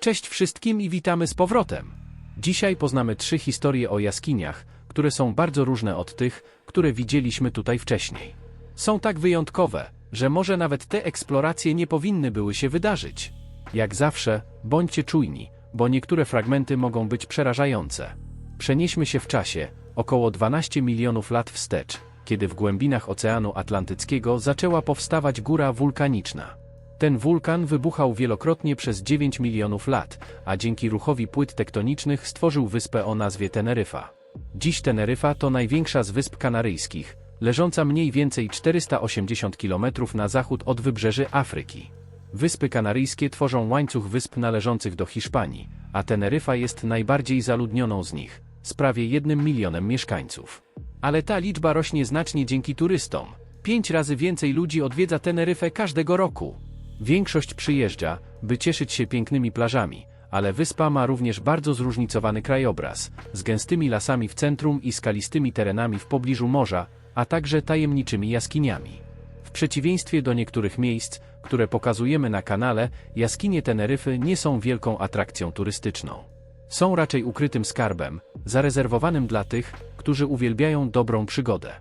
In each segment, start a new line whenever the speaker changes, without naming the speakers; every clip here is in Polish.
Cześć wszystkim i witamy z powrotem. Dzisiaj poznamy trzy historie o jaskiniach, które są bardzo różne od tych, które widzieliśmy tutaj wcześniej. Są tak wyjątkowe, że może nawet te eksploracje nie powinny były się wydarzyć. Jak zawsze, bądźcie czujni, bo niektóre fragmenty mogą być przerażające. Przenieśmy się w czasie, około 12 milionów lat wstecz, kiedy w głębinach Oceanu Atlantyckiego zaczęła powstawać góra wulkaniczna. Ten wulkan wybuchał wielokrotnie przez 9 milionów lat, a dzięki ruchowi płyt tektonicznych stworzył wyspę o nazwie Teneryfa. Dziś Teneryfa to największa z wysp kanaryjskich, leżąca mniej więcej 480 km na zachód od wybrzeży Afryki. Wyspy Kanaryjskie tworzą łańcuch wysp należących do Hiszpanii, a Teneryfa jest najbardziej zaludnioną z nich, z prawie jednym milionem mieszkańców. Ale ta liczba rośnie znacznie dzięki turystom. Pięć razy więcej ludzi odwiedza Teneryfę każdego roku. Większość przyjeżdża, by cieszyć się pięknymi plażami, ale wyspa ma również bardzo zróżnicowany krajobraz, z gęstymi lasami w centrum i skalistymi terenami w pobliżu morza, a także tajemniczymi jaskiniami. W przeciwieństwie do niektórych miejsc, które pokazujemy na kanale, jaskinie Teneryfy nie są wielką atrakcją turystyczną. Są raczej ukrytym skarbem, zarezerwowanym dla tych, którzy uwielbiają dobrą przygodę.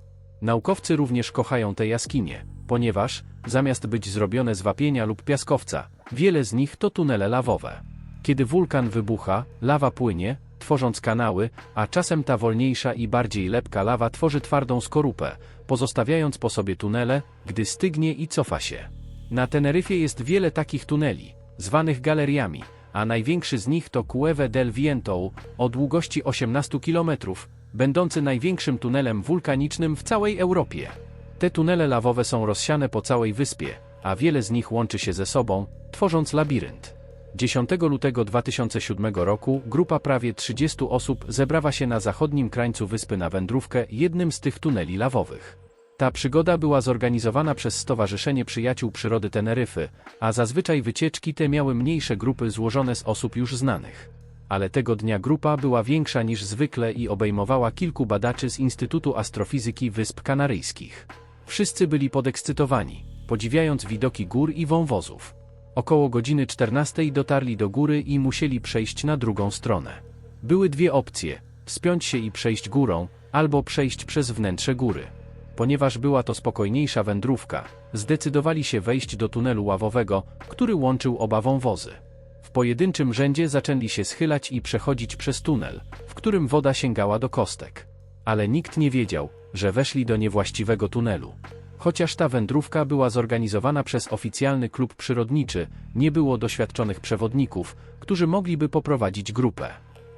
Naukowcy również kochają te jaskinie, ponieważ, zamiast być zrobione z wapienia lub piaskowca, wiele z nich to tunele lawowe. Kiedy wulkan wybucha, lawa płynie, tworząc kanały, a czasem ta wolniejsza i bardziej lepka lawa tworzy twardą skorupę, pozostawiając po sobie tunele, gdy stygnie i cofa się. Na Teneryfie jest wiele takich tuneli, zwanych galeriami, a największy z nich to Cueve del Viento, o długości 18 km, będący największym tunelem wulkanicznym w całej Europie. Te tunele lawowe są rozsiane po całej wyspie, a wiele z nich łączy się ze sobą, tworząc labirynt. 10 lutego 2007 roku grupa prawie 30 osób zebrała się na zachodnim krańcu wyspy na wędrówkę jednym z tych tuneli lawowych. Ta przygoda była zorganizowana przez Stowarzyszenie Przyjaciół Przyrody Teneryfy, a zazwyczaj wycieczki te miały mniejsze grupy złożone z osób już znanych. Ale tego dnia grupa była większa niż zwykle i obejmowała kilku badaczy z Instytutu Astrofizyki Wysp Kanaryjskich. Wszyscy byli podekscytowani, podziwiając widoki gór i wąwozów. Około godziny 14 dotarli do góry i musieli przejść na drugą stronę. Były dwie opcje: wspiąć się i przejść górą, albo przejść przez wnętrze góry. Ponieważ była to spokojniejsza wędrówka, zdecydowali się wejść do tunelu ławowego, który łączył oba wąwozy. W pojedynczym rzędzie zaczęli się schylać i przechodzić przez tunel, w którym woda sięgała do kostek. Ale nikt nie wiedział, że weszli do niewłaściwego tunelu. Chociaż ta wędrówka była zorganizowana przez oficjalny klub przyrodniczy, nie było doświadczonych przewodników, którzy mogliby poprowadzić grupę.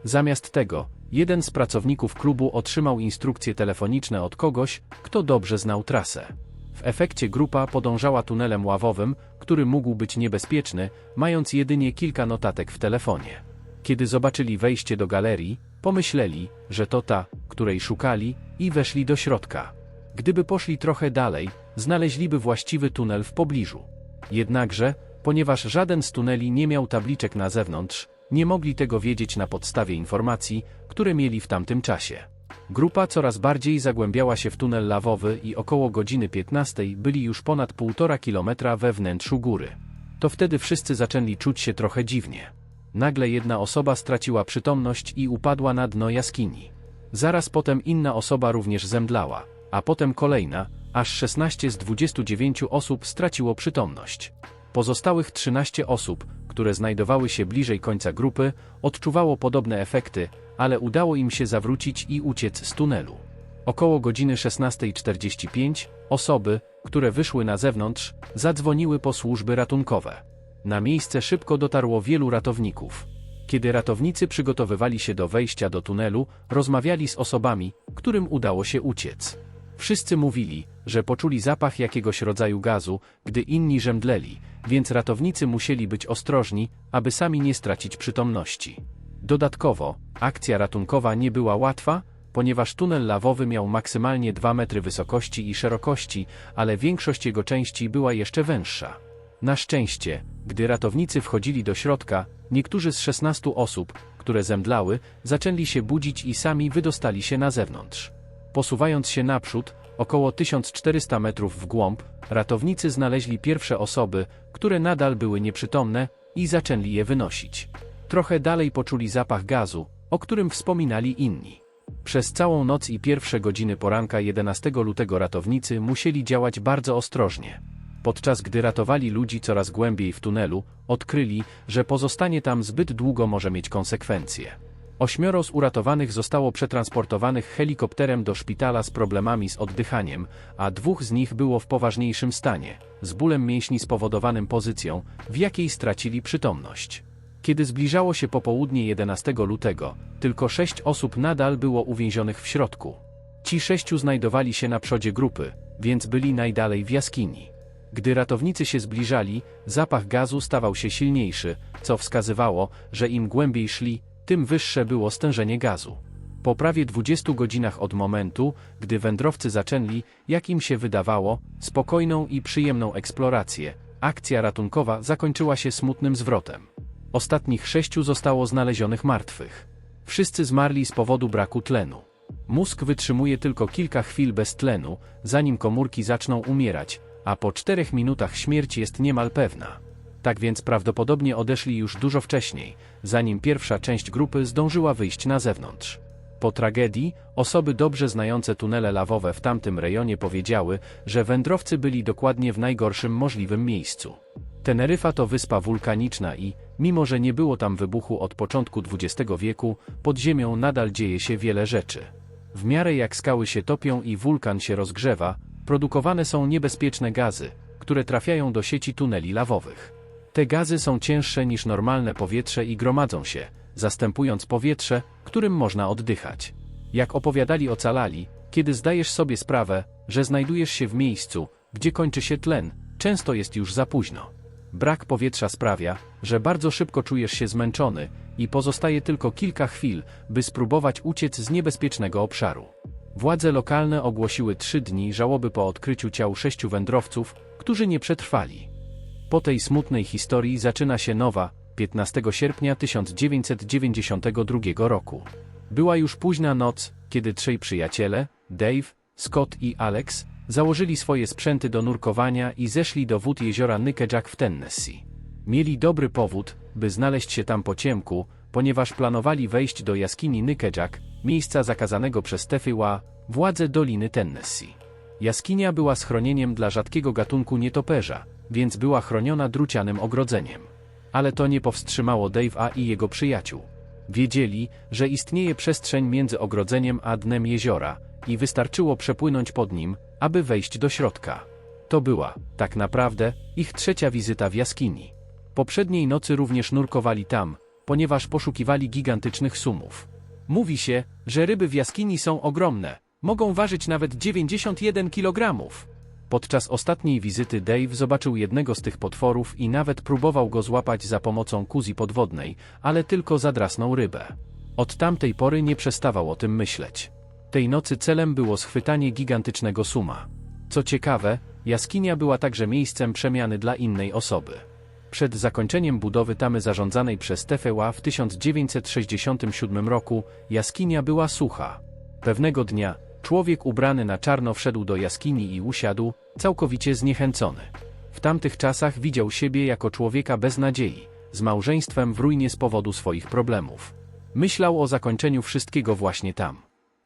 Zamiast tego, jeden z pracowników klubu otrzymał instrukcje telefoniczne od kogoś, kto dobrze znał trasę. W efekcie grupa podążała tunelem ławowym, który mógł być niebezpieczny, mając jedynie kilka notatek w telefonie. Kiedy zobaczyli wejście do galerii, pomyśleli, że to ta, której szukali, i weszli do środka. Gdyby poszli trochę dalej, znaleźliby właściwy tunel w pobliżu. Jednakże, ponieważ żaden z tuneli nie miał tabliczek na zewnątrz, nie mogli tego wiedzieć na podstawie informacji, które mieli w tamtym czasie. Grupa coraz bardziej zagłębiała się w tunel lawowy i około godziny 15 byli już ponad półtora kilometra we wnętrzu góry. To wtedy wszyscy zaczęli czuć się trochę dziwnie. Nagle jedna osoba straciła przytomność i upadła na dno jaskini. Zaraz potem inna osoba również zemdlała, a potem kolejna, aż 16 z 29 osób straciło przytomność. Pozostałych 13 osób, które znajdowały się bliżej końca grupy, odczuwało podobne efekty, ale udało im się zawrócić i uciec z tunelu. Około godziny 16.45 osoby, które wyszły na zewnątrz, zadzwoniły po służby ratunkowe. Na miejsce szybko dotarło wielu ratowników. Kiedy ratownicy przygotowywali się do wejścia do tunelu, rozmawiali z osobami, którym udało się uciec. Wszyscy mówili, że poczuli zapach jakiegoś rodzaju gazu, gdy inni żemdleli, więc ratownicy musieli być ostrożni, aby sami nie stracić przytomności. Dodatkowo, akcja ratunkowa nie była łatwa, ponieważ tunel lawowy miał maksymalnie 2 metry wysokości i szerokości, ale większość jego części była jeszcze węższa. Na szczęście, gdy ratownicy wchodzili do środka, niektórzy z 16 osób, które zemdlały, zaczęli się budzić i sami wydostali się na zewnątrz. Posuwając się naprzód, około 1400 metrów w głąb, ratownicy znaleźli pierwsze osoby, które nadal były nieprzytomne, i zaczęli je wynosić. Trochę dalej poczuli zapach gazu, o którym wspominali inni. Przez całą noc i pierwsze godziny poranka 11 lutego ratownicy musieli działać bardzo ostrożnie. Podczas gdy ratowali ludzi coraz głębiej w tunelu, odkryli, że pozostanie tam zbyt długo może mieć konsekwencje. Ośmioro z uratowanych zostało przetransportowanych helikopterem do szpitala z problemami z oddychaniem, a dwóch z nich było w poważniejszym stanie, z bólem mięśni spowodowanym pozycją, w jakiej stracili przytomność. Kiedy zbliżało się popołudnie 11 lutego, tylko sześć osób nadal było uwięzionych w środku. Ci sześciu znajdowali się na przodzie grupy, więc byli najdalej w jaskini. Gdy ratownicy się zbliżali, zapach gazu stawał się silniejszy, co wskazywało, że im głębiej szli, tym wyższe było stężenie gazu. Po prawie 20 godzinach od momentu, gdy wędrowcy zaczęli, jak im się wydawało, spokojną i przyjemną eksplorację, akcja ratunkowa zakończyła się smutnym zwrotem. Ostatnich sześciu zostało znalezionych martwych. Wszyscy zmarli z powodu braku tlenu. Mózg wytrzymuje tylko kilka chwil bez tlenu, zanim komórki zaczną umierać, a po czterech minutach śmierć jest niemal pewna. Tak więc prawdopodobnie odeszli już dużo wcześniej, zanim pierwsza część grupy zdążyła wyjść na zewnątrz. Po tragedii, osoby dobrze znające tunele lawowe w tamtym rejonie powiedziały, że wędrowcy byli dokładnie w najgorszym możliwym miejscu. Teneryfa to wyspa wulkaniczna i, mimo że nie było tam wybuchu od początku XX wieku, pod ziemią nadal dzieje się wiele rzeczy. W miarę jak skały się topią i wulkan się rozgrzewa, produkowane są niebezpieczne gazy, które trafiają do sieci tuneli lawowych. Te gazy są cięższe niż normalne powietrze i gromadzą się, zastępując powietrze, którym można oddychać. Jak opowiadali ocalali, kiedy zdajesz sobie sprawę, że znajdujesz się w miejscu, gdzie kończy się tlen, często jest już za późno. Brak powietrza sprawia, że bardzo szybko czujesz się zmęczony i pozostaje tylko kilka chwil, by spróbować uciec z niebezpiecznego obszaru. Władze lokalne ogłosiły trzy dni żałoby po odkryciu ciał sześciu wędrowców, którzy nie przetrwali. Po tej smutnej historii zaczyna się nowa, 15 sierpnia 1992 roku. Była już późna noc, kiedy trzej przyjaciele, Dave, Scott i Alex, założyli swoje sprzęty do nurkowania i zeszli do wód jeziora Nickajack w Tennessee. Mieli dobry powód, by znaleźć się tam po ciemku, ponieważ planowali wejść do jaskini Nickajack, miejsca zakazanego przez Tefyła, władze Doliny Tennessee. Jaskinia była schronieniem dla rzadkiego gatunku nietoperza, więc była chroniona drucianym ogrodzeniem. Ale to nie powstrzymało Dave'a i jego przyjaciół. Wiedzieli, że istnieje przestrzeń między ogrodzeniem a dnem jeziora i wystarczyło przepłynąć pod nim, aby wejść do środka. To była, tak naprawdę, ich trzecia wizyta w jaskini. Poprzedniej nocy również nurkowali tam, ponieważ poszukiwali gigantycznych sumów. Mówi się, że ryby w jaskini są ogromne, mogą ważyć nawet 91 kg. Podczas ostatniej wizyty Dave zobaczył jednego z tych potworów i nawet próbował go złapać za pomocą kuzji podwodnej, ale tylko zadrasnął rybę. Od tamtej pory nie przestawał o tym myśleć. Tej nocy celem było schwytanie gigantycznego suma. Co ciekawe, jaskinia była także miejscem przemiany dla innej osoby. Przed zakończeniem budowy tamy zarządzanej przez Tefeła w 1967 roku, jaskinia była sucha. Pewnego dnia, człowiek ubrany na czarno wszedł do jaskini i usiadł, całkowicie zniechęcony. W tamtych czasach widział siebie jako człowieka bez nadziei, z małżeństwem w ruinie z powodu swoich problemów. Myślał o zakończeniu wszystkiego właśnie tam.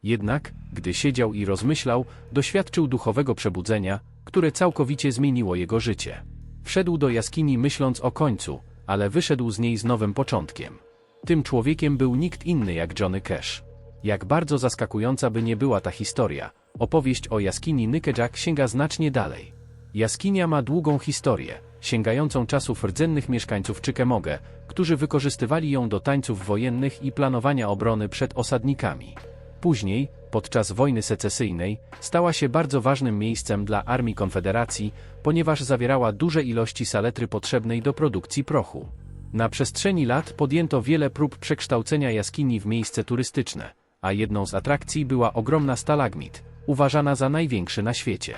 Jednak, gdy siedział i rozmyślał, doświadczył duchowego przebudzenia, które całkowicie zmieniło jego życie. Wszedł do jaskini myśląc o końcu, ale wyszedł z niej z nowym początkiem. Tym człowiekiem był nikt inny jak Johnny Cash. Jak bardzo zaskakująca by nie była ta historia, opowieść o jaskini Nickajack sięga znacznie dalej. Jaskinia ma długą historię, sięgającą czasów rdzennych mieszkańców Chickamauga, którzy wykorzystywali ją do tańców wojennych i planowania obrony przed osadnikami. Później, podczas wojny secesyjnej, stała się bardzo ważnym miejscem dla Armii Konfederacji, ponieważ zawierała duże ilości saletry potrzebnej do produkcji prochu. Na przestrzeni lat podjęto wiele prób przekształcenia jaskini w miejsce turystyczne, a jedną z atrakcji była ogromna stalagmit, uważana za największy na świecie.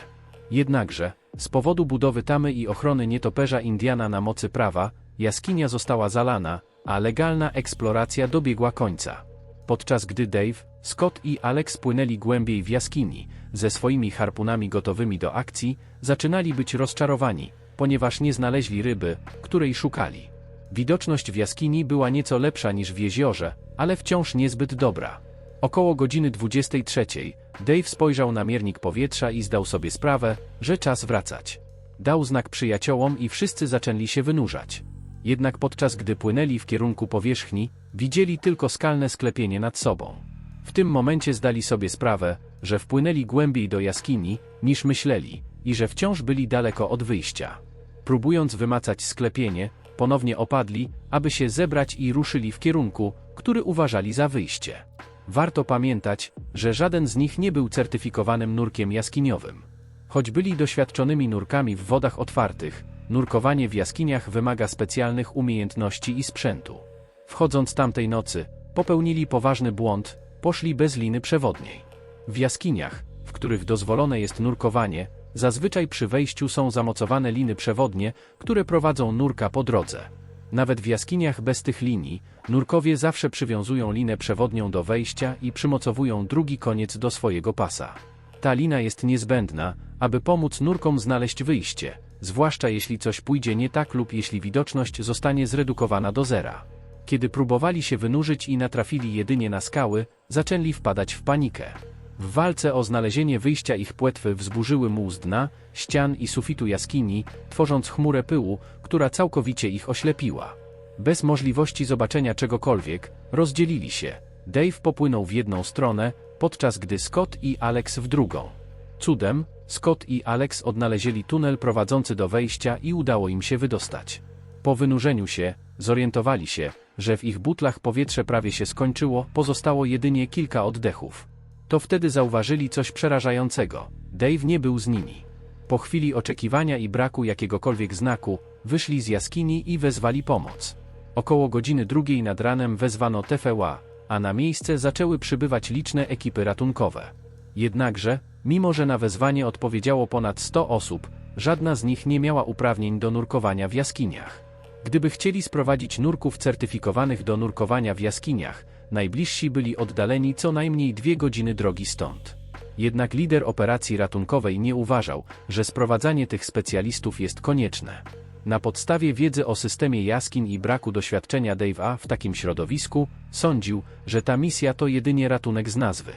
Jednakże, z powodu budowy tamy i ochrony nietoperza Indiana na mocy prawa, jaskinia została zalana, a legalna eksploracja dobiegła końca. Podczas gdy Dave, Scott i Alex płynęli głębiej w jaskini, ze swoimi harpunami gotowymi do akcji, zaczynali być rozczarowani, ponieważ nie znaleźli ryby, której szukali. Widoczność w jaskini była nieco lepsza niż w jeziorze, ale wciąż niezbyt dobra. Około godziny 23 Dave spojrzał na miernik powietrza i zdał sobie sprawę, że czas wracać. Dał znak przyjaciołom i wszyscy zaczęli się wynurzać. Jednak podczas gdy płynęli w kierunku powierzchni, widzieli tylko skalne sklepienie nad sobą. W tym momencie zdali sobie sprawę, że wpłynęli głębiej do jaskini, niż myśleli, i że wciąż byli daleko od wyjścia. Próbując wymacać sklepienie, ponownie opadli, aby się zebrać i ruszyli w kierunku, który uważali za wyjście. Warto pamiętać, że żaden z nich nie był certyfikowanym nurkiem jaskiniowym. Choć byli doświadczonymi nurkami w wodach otwartych, nurkowanie w jaskiniach wymaga specjalnych umiejętności i sprzętu. Wchodząc tamtej nocy, popełnili poważny błąd, poszli bez liny przewodniej. W jaskiniach, w których dozwolone jest nurkowanie, zazwyczaj przy wejściu są zamocowane liny przewodnie, które prowadzą nurka po drodze. Nawet w jaskiniach bez tych linii, nurkowie zawsze przywiązują linę przewodnią do wejścia i przymocowują drugi koniec do swojego pasa. Ta lina jest niezbędna, aby pomóc nurkom znaleźć wyjście, zwłaszcza jeśli coś pójdzie nie tak lub jeśli widoczność zostanie zredukowana do zera. Kiedy próbowali się wynurzyć i natrafili jedynie na skały, zaczęli wpadać w panikę. W walce o znalezienie wyjścia ich płetwy wzburzyły muł z dna, ścian i sufitu jaskini, tworząc chmurę pyłu, która całkowicie ich oślepiła. Bez możliwości zobaczenia czegokolwiek, rozdzielili się. Dave popłynął w jedną stronę, podczas gdy Scott i Alex w drugą. Cudem, Scott i Alex odnaleźli tunel prowadzący do wejścia i udało im się wydostać. Po wynurzeniu się, zorientowali się, że w ich butlach powietrze prawie się skończyło, pozostało jedynie kilka oddechów. To wtedy zauważyli coś przerażającego. Dave nie był z nimi. Po chwili oczekiwania i braku jakiegokolwiek znaku, wyszli z jaskini i wezwali pomoc. Około godziny drugiej nad ranem wezwano TFA, a na miejsce zaczęły przybywać liczne ekipy ratunkowe. Jednakże, mimo że na wezwanie odpowiedziało ponad 100 osób, żadna z nich nie miała uprawnień do nurkowania w jaskiniach. Gdyby chcieli sprowadzić nurków certyfikowanych do nurkowania w jaskiniach, najbliżsi byli oddaleni co najmniej dwie godziny drogi stąd. Jednak lider operacji ratunkowej nie uważał, że sprowadzanie tych specjalistów jest konieczne. Na podstawie wiedzy o systemie jaskiń i braku doświadczenia Dave'a w takim środowisku, sądził, że ta misja to jedynie ratunek z nazwy.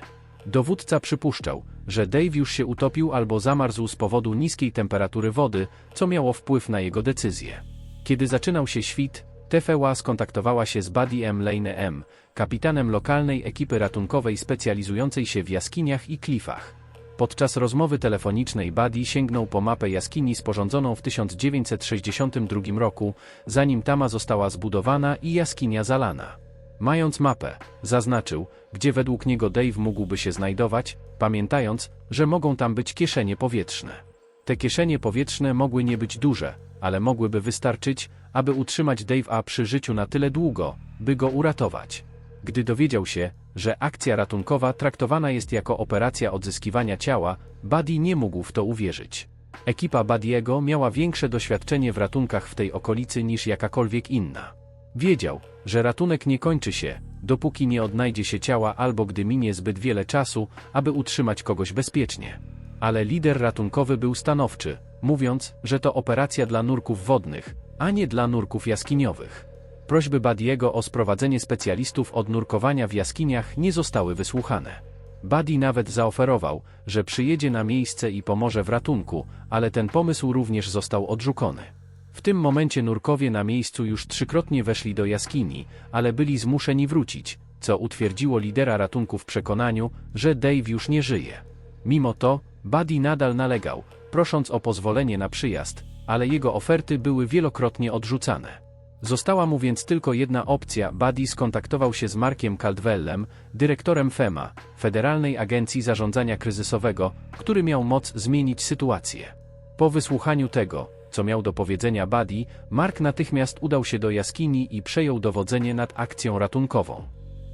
Dowódca przypuszczał, że Dave już się utopił albo zamarzł z powodu niskiej temperatury wody, co miało wpływ na jego decyzję. Kiedy zaczynał się świt, TFA skontaktowała się z Buddy M. Lane M., kapitanem lokalnej ekipy ratunkowej specjalizującej się w jaskiniach i klifach. Podczas rozmowy telefonicznej Buddy sięgnął po mapę jaskini sporządzoną w 1962 roku, zanim tama została zbudowana i jaskinia zalana. Mając mapę, zaznaczył, gdzie według niego Dave mógłby się znajdować, pamiętając, że mogą tam być kieszenie powietrzne. Te kieszenie powietrzne mogły nie być duże, ale mogłyby wystarczyć, aby utrzymać Dave'a przy życiu na tyle długo, by go uratować. Gdy dowiedział się, że akcja ratunkowa traktowana jest jako operacja odzyskiwania ciała, Buddy nie mógł w to uwierzyć. Ekipa Buddy'ego miała większe doświadczenie w ratunkach w tej okolicy niż jakakolwiek inna. Wiedział, że ratunek nie kończy się, dopóki nie odnajdzie się ciała albo gdy minie zbyt wiele czasu, aby utrzymać kogoś bezpiecznie. Ale lider ratunkowy był stanowczy, mówiąc, że to operacja dla nurków wodnych, a nie dla nurków jaskiniowych. Prośby Badiego o sprowadzenie specjalistów od nurkowania w jaskiniach nie zostały wysłuchane. Buddy nawet zaoferował, że przyjedzie na miejsce i pomoże w ratunku, ale ten pomysł również został odrzucony. W tym momencie nurkowie na miejscu już trzykrotnie weszli do jaskini, ale byli zmuszeni wrócić, co utwierdziło lidera ratunku w przekonaniu, że Dave już nie żyje. Mimo to, Buddy nadal nalegał, prosząc o pozwolenie na przyjazd, ale jego oferty były wielokrotnie odrzucane. Została mu więc tylko jedna opcja. Buddy skontaktował się z Markiem Caldwellem, dyrektorem FEMA, Federalnej Agencji Zarządzania Kryzysowego, który miał moc zmienić sytuację. Po wysłuchaniu tego, co miał do powiedzenia Buddy, Mark natychmiast udał się do jaskini i przejął dowodzenie nad akcją ratunkową.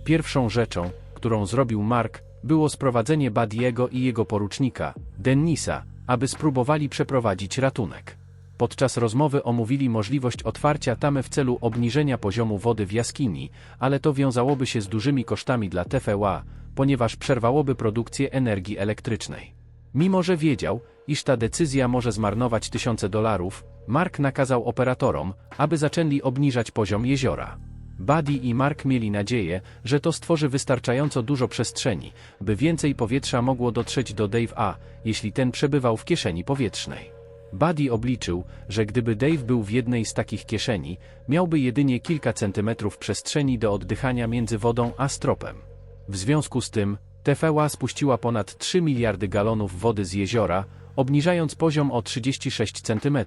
Pierwszą rzeczą, którą zrobił Mark, było sprowadzenie Buddy'ego i jego porucznika, Dennisa, aby spróbowali przeprowadzić ratunek. Podczas rozmowy omówili możliwość otwarcia tamy w celu obniżenia poziomu wody w jaskini, ale to wiązałoby się z dużymi kosztami dla TFA, ponieważ przerwałoby produkcję energii elektrycznej. Mimo że wiedział, iż ta decyzja może zmarnować tysiące dolarów, Mark nakazał operatorom, aby zaczęli obniżać poziom jeziora. Buddy i Mark mieli nadzieję, że to stworzy wystarczająco dużo przestrzeni, by więcej powietrza mogło dotrzeć do Dave A, jeśli ten przebywał w kieszeni powietrznej. Buddy obliczył, że gdyby Dave był w jednej z takich kieszeni, miałby jedynie kilka centymetrów przestrzeni do oddychania między wodą a stropem. W związku z tym, TFEła spuściła ponad 3 miliardy galonów wody z jeziora, obniżając poziom o 36 cm,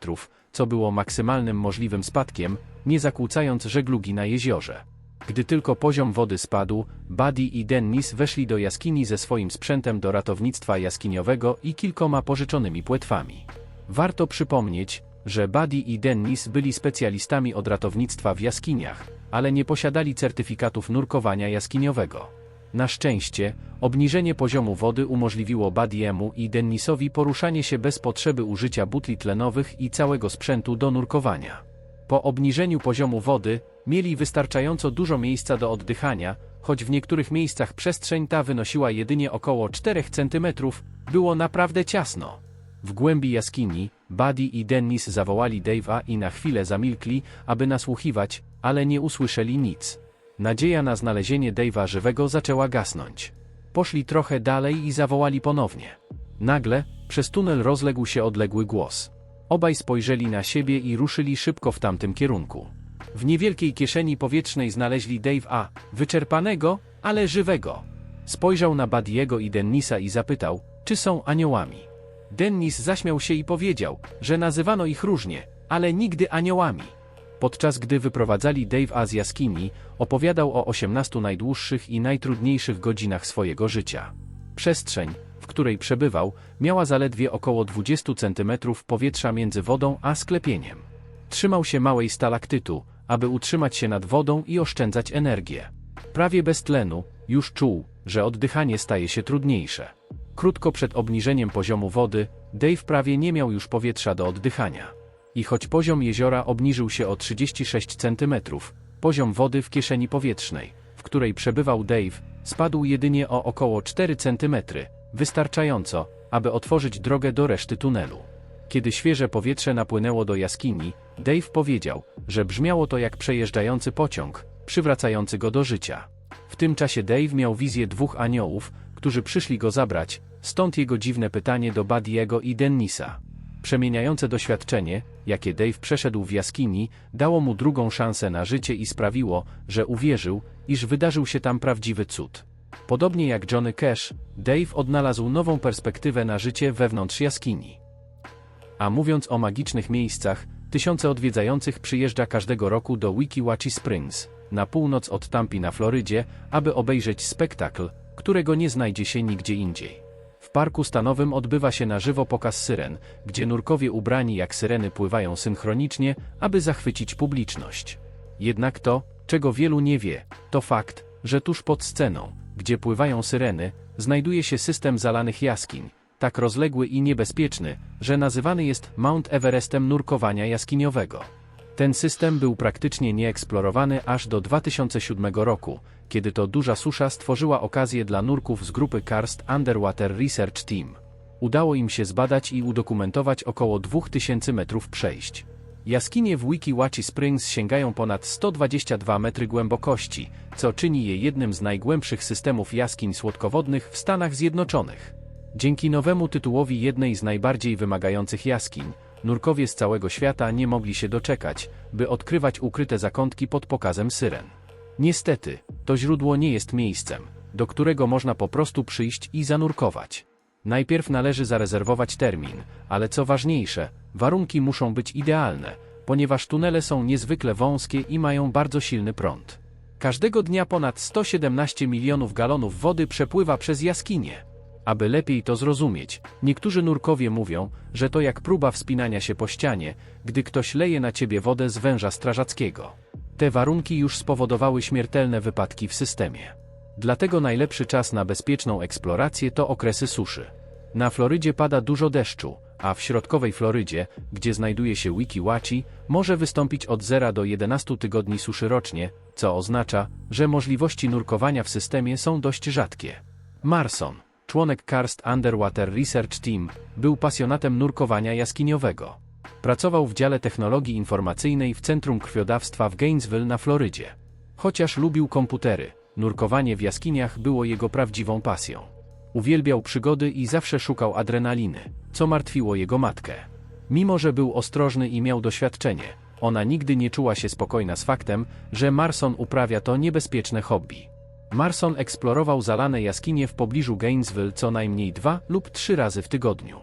co było maksymalnym możliwym spadkiem, nie zakłócając żeglugi na jeziorze. Gdy tylko poziom wody spadł, Buddy i Dennis weszli do jaskini ze swoim sprzętem do ratownictwa jaskiniowego i kilkoma pożyczonymi płetwami. Warto przypomnieć, że Buddy i Dennis byli specjalistami od ratownictwa w jaskiniach, ale nie posiadali certyfikatów nurkowania jaskiniowego. Na szczęście, obniżenie poziomu wody umożliwiło Badiemu i Dennisowi poruszanie się bez potrzeby użycia butli tlenowych i całego sprzętu do nurkowania. Po obniżeniu poziomu wody, mieli wystarczająco dużo miejsca do oddychania, choć w niektórych miejscach przestrzeń ta wynosiła jedynie około 4 cm, było naprawdę ciasno. W głębi jaskini, Buddy i Dennis zawołali Dave'a i na chwilę zamilkli, aby nasłuchiwać, ale nie usłyszeli nic. Nadzieja na znalezienie Dave'a żywego zaczęła gasnąć. Poszli trochę dalej i zawołali ponownie. Nagle, przez tunel rozległ się odległy głos. Obaj spojrzeli na siebie i ruszyli szybko w tamtym kierunku. W niewielkiej kieszeni powietrznej znaleźli Dave A, wyczerpanego, ale żywego. Spojrzał na Badiego i Dennisa i zapytał, czy są aniołami. Dennis zaśmiał się i powiedział, że nazywano ich różnie, ale nigdy aniołami. Podczas gdy wyprowadzali Dave A z jaskini, opowiadał o 18 najdłuższych i najtrudniejszych godzinach swojego życia. Przestrzeń, w której przebywał, miała zaledwie około 20 cm powietrza między wodą a sklepieniem. Trzymał się małej stalaktytu, aby utrzymać się nad wodą i oszczędzać energię. Prawie bez tlenu, już czuł, że oddychanie staje się trudniejsze. Krótko przed obniżeniem poziomu wody, Dave prawie nie miał już powietrza do oddychania. I choć poziom jeziora obniżył się o 36 cm, poziom wody w kieszeni powietrznej, w której przebywał Dave, spadł jedynie o około 4 cm, wystarczająco, aby otworzyć drogę do reszty tunelu. Kiedy świeże powietrze napłynęło do jaskini, Dave powiedział, że brzmiało to jak przejeżdżający pociąg, przywracający go do życia. W tym czasie Dave miał wizję dwóch aniołów, którzy przyszli go zabrać, stąd jego dziwne pytanie do Badiego i Dennisa. Przemieniające doświadczenie, jakie Dave przeszedł w jaskini, dało mu drugą szansę na życie i sprawiło, że uwierzył, iż wydarzył się tam prawdziwy cud. Podobnie jak Johnny Cash, Dave odnalazł nową perspektywę na życie wewnątrz jaskini. A mówiąc o magicznych miejscach, tysiące odwiedzających przyjeżdża każdego roku do Wikiwachi Springs, na północ od Tampi na Florydzie, aby obejrzeć spektakl, którego nie znajdzie się nigdzie indziej. W parku stanowym odbywa się na żywo pokaz syren, gdzie nurkowie ubrani jak syreny pływają synchronicznie, aby zachwycić publiczność. Jednak to, czego wielu nie wie, to fakt, że tuż pod sceną, gdzie pływają syreny, znajduje się system zalanych jaskiń, tak rozległy i niebezpieczny, że nazywany jest Mount Everestem nurkowania jaskiniowego. Ten system był praktycznie nieeksplorowany aż do 2007 roku, kiedy to duża susza stworzyła okazję dla nurków z grupy Karst Underwater Research Team. Udało im się zbadać i udokumentować około 2000 metrów przejść. Jaskinie w Wikiwachi Springs sięgają ponad 122 metry głębokości, co czyni je jednym z najgłębszych systemów jaskiń słodkowodnych w Stanach Zjednoczonych. Dzięki nowemu tytułowi jednej z najbardziej wymagających jaskiń, nurkowie z całego świata nie mogli się doczekać, by odkrywać ukryte zakątki pod pokazem syren. Niestety, to źródło nie jest miejscem, do którego można po prostu przyjść i zanurkować. Najpierw należy zarezerwować termin, ale co ważniejsze, warunki muszą być idealne, ponieważ tunele są niezwykle wąskie i mają bardzo silny prąd. Każdego dnia ponad 117 milionów galonów wody przepływa przez jaskinie. Aby lepiej to zrozumieć, niektórzy nurkowie mówią, że to jak próba wspinania się po ścianie, gdy ktoś leje na ciebie wodę z węża strażackiego. Te warunki już spowodowały śmiertelne wypadki w systemie. Dlatego najlepszy czas na bezpieczną eksplorację to okresy suszy. Na Florydzie pada dużo deszczu, a w środkowej Florydzie, gdzie znajduje się Wikiwachi, może wystąpić od 0 do 11 tygodni suszy rocznie, co oznacza, że możliwości nurkowania w systemie są dość rzadkie. Marson członek Karst Underwater Research Team, był pasjonatem nurkowania jaskiniowego. Pracował w dziale technologii informacyjnej w Centrum Krwiodawstwa w Gainesville na Florydzie. Chociaż lubił komputery, nurkowanie w jaskiniach było jego prawdziwą pasją. Uwielbiał przygody i zawsze szukał adrenaliny, co martwiło jego matkę. Mimo, że był ostrożny i miał doświadczenie, ona nigdy nie czuła się spokojna z faktem, że Marson uprawia to niebezpieczne hobby. Marson eksplorował zalane jaskinie w pobliżu Gainesville co najmniej dwa lub trzy razy w tygodniu.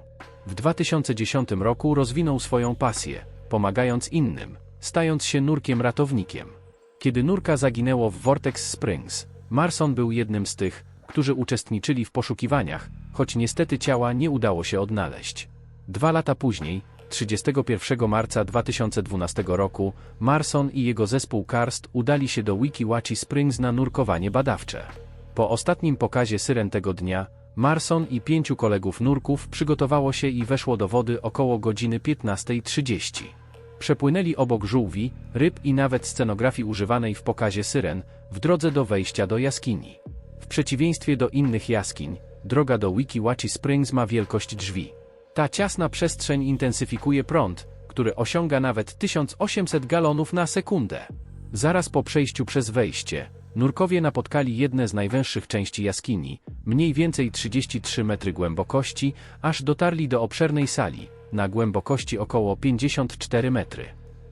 W 2010 roku rozwinął swoją pasję, pomagając innym, stając się nurkiem ratownikiem. Kiedy nurka zaginęło w Vortex Springs, Marson był jednym z tych, którzy uczestniczyli w poszukiwaniach, choć niestety ciała nie udało się odnaleźć. Dwa lata później, 31 marca 2012 roku, Marson i jego zespół Karst udali się do Wikiwachi Springs na nurkowanie badawcze. Po ostatnim pokazie syren tego dnia, Marson i pięciu kolegów nurków przygotowało się i weszło do wody około godziny 15.30. Przepłynęli obok żółwi, ryb i nawet scenografii używanej w pokazie syren, w drodze do wejścia do jaskini. W przeciwieństwie do innych jaskiń, droga do Wikiwachi Springs ma wielkość drzwi. Ta ciasna przestrzeń intensyfikuje prąd, który osiąga nawet 1800 galonów na sekundę. Zaraz po przejściu przez wejście, nurkowie napotkali jedne z najwęższych części jaskini, mniej więcej 33 metry głębokości, aż dotarli do obszernej sali, na głębokości około 54 metry.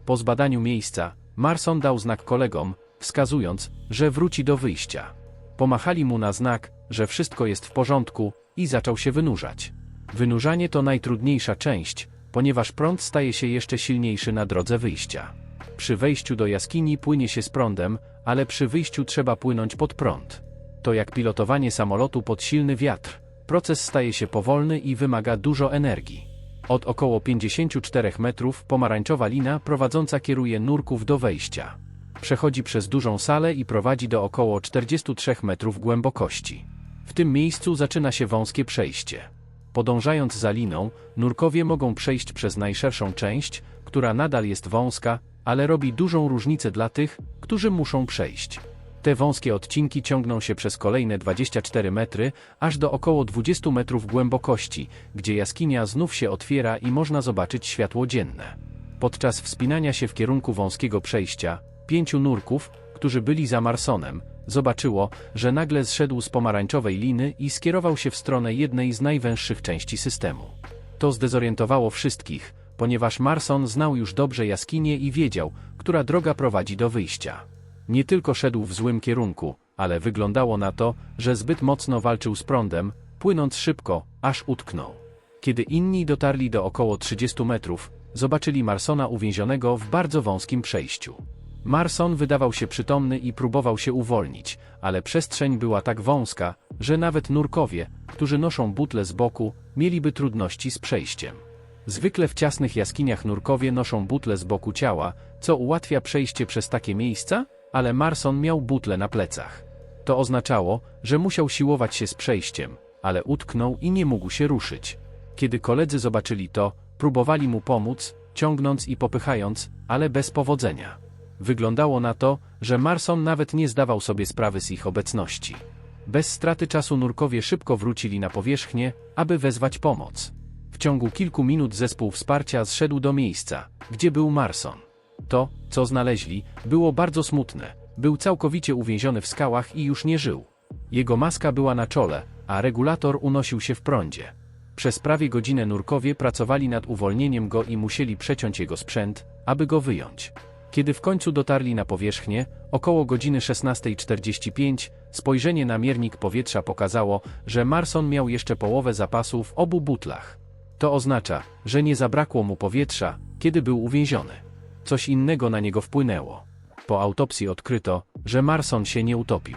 Po zbadaniu miejsca, Marson dał znak kolegom, wskazując, że wróci do wyjścia. Pomachali mu na znak, że wszystko jest w porządku i zaczął się wynurzać. Wynurzanie to najtrudniejsza część, ponieważ prąd staje się jeszcze silniejszy na drodze wyjścia. Przy wejściu do jaskini płynie się z prądem, ale przy wyjściu trzeba płynąć pod prąd. To jak pilotowanie samolotu pod silny wiatr. Proces staje się powolny i wymaga dużo energii. Od około 54 metrów pomarańczowa lina prowadząca kieruje nurków do wejścia. Przechodzi przez dużą salę i prowadzi do około 43 metrów głębokości. W tym miejscu zaczyna się wąskie przejście. Podążając za liną, nurkowie mogą przejść przez najszerszą część, która nadal jest wąska, ale robi dużą różnicę dla tych, którzy muszą przejść. Te wąskie odcinki ciągną się przez kolejne 24 metry, aż do około 20 metrów głębokości, gdzie jaskinia znów się otwiera i można zobaczyć światło dzienne. Podczas wspinania się w kierunku wąskiego przejścia, pięciu nurków, którzy byli za Marsonem, zobaczyło, że nagle zszedł z pomarańczowej liny i skierował się w stronę jednej z najwęższych części systemu. To zdezorientowało wszystkich, ponieważ Marson znał już dobrze jaskinię i wiedział, która droga prowadzi do wyjścia. Nie tylko szedł w złym kierunku, ale wyglądało na to, że zbyt mocno walczył z prądem, płynąc szybko, aż utknął. Kiedy inni dotarli do około 30 metrów, zobaczyli Marsona uwięzionego w bardzo wąskim przejściu. Marson wydawał się przytomny i próbował się uwolnić, ale przestrzeń była tak wąska, że nawet nurkowie, którzy noszą butle z boku, mieliby trudności z przejściem. Zwykle w ciasnych jaskiniach nurkowie noszą butle z boku ciała, co ułatwia przejście przez takie miejsca, ale Marson miał butle na plecach. To oznaczało, że musiał siłować się z przejściem, ale utknął i nie mógł się ruszyć. Kiedy koledzy zobaczyli to, próbowali mu pomóc, ciągnąc i popychając, ale bez powodzenia. Wyglądało na to, że Marson nawet nie zdawał sobie sprawy z ich obecności. Bez straty czasu nurkowie szybko wrócili na powierzchnię, aby wezwać pomoc. W ciągu kilku minut zespół wsparcia zszedł do miejsca, gdzie był Marson. To, co znaleźli, było bardzo smutne. Był całkowicie uwięziony w skałach i już nie żył. Jego maska była na czole, a regulator unosił się w prądzie. Przez prawie godzinę nurkowie pracowali nad uwolnieniem go i musieli przeciąć jego sprzęt, aby go wyjąć. Kiedy w końcu dotarli na powierzchnię, około godziny 16.45, spojrzenie na miernik powietrza pokazało, że Marson miał jeszcze połowę zapasu w obu butlach. To oznacza, że nie zabrakło mu powietrza, kiedy był uwięziony. Coś innego na niego wpłynęło. Po autopsji odkryto, że Marson się nie utopił.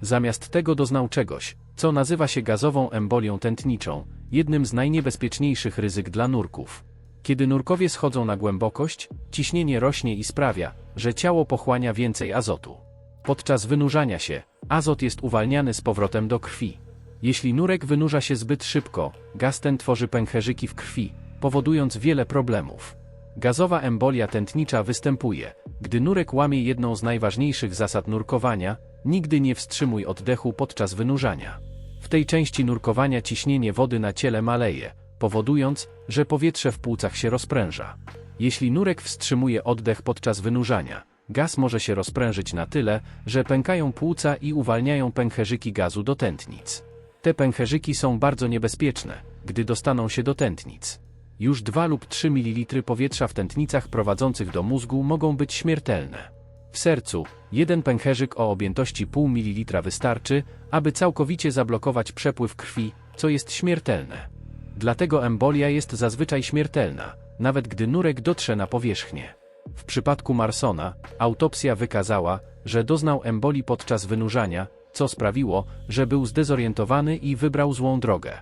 Zamiast tego doznał czegoś, co nazywa się gazową embolią tętniczą, jednym z najniebezpieczniejszych ryzyk dla nurków. Kiedy nurkowie schodzą na głębokość, ciśnienie rośnie i sprawia, że ciało pochłania więcej azotu. Podczas wynurzania się, azot jest uwalniany z powrotem do krwi. Jeśli nurek wynurza się zbyt szybko, gaz ten tworzy pęcherzyki w krwi, powodując wiele problemów. Gazowa embolia tętnicza występuje, gdy nurek łamie jedną z najważniejszych zasad nurkowania, nigdy nie wstrzymuj oddechu podczas wynurzania. W tej części nurkowania ciśnienie wody na ciele maleje, powodując, że powietrze w płucach się rozpręża. Jeśli nurek wstrzymuje oddech podczas wynurzania, gaz może się rozprężyć na tyle, że pękają płuca i uwalniają pęcherzyki gazu do tętnic. Te pęcherzyki są bardzo niebezpieczne, gdy dostaną się do tętnic. Już 2 lub 3 ml powietrza w tętnicach prowadzących do mózgu mogą być śmiertelne. W sercu, jeden pęcherzyk o objętości pół mililitra wystarczy, aby całkowicie zablokować przepływ krwi, co jest śmiertelne. Dlatego embolia jest zazwyczaj śmiertelna, nawet gdy nurek dotrze na powierzchnię. W przypadku Marsona, autopsja wykazała, że doznał emboli podczas wynurzania, co sprawiło, że był zdezorientowany i wybrał złą drogę.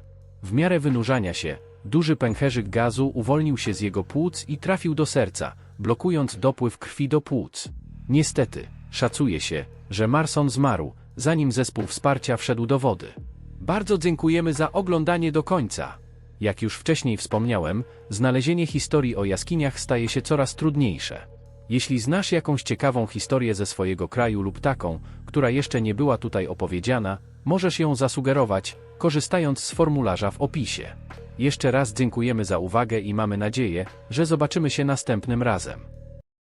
W miarę wynurzania się, duży pęcherzyk gazu uwolnił się z jego płuc i trafił do serca, blokując dopływ krwi do płuc. Niestety, szacuje się, że Marson zmarł, zanim zespół wsparcia wszedł do wody. Bardzo dziękujemy za oglądanie do końca. Jak już wcześniej wspomniałem, znalezienie historii o jaskiniach staje się coraz trudniejsze. Jeśli znasz jakąś ciekawą historię ze swojego kraju lub taką, która jeszcze nie była tutaj opowiedziana, możesz ją zasugerować, korzystając z formularza w opisie. Jeszcze raz dziękujemy za uwagę i mamy nadzieję, że zobaczymy się następnym razem.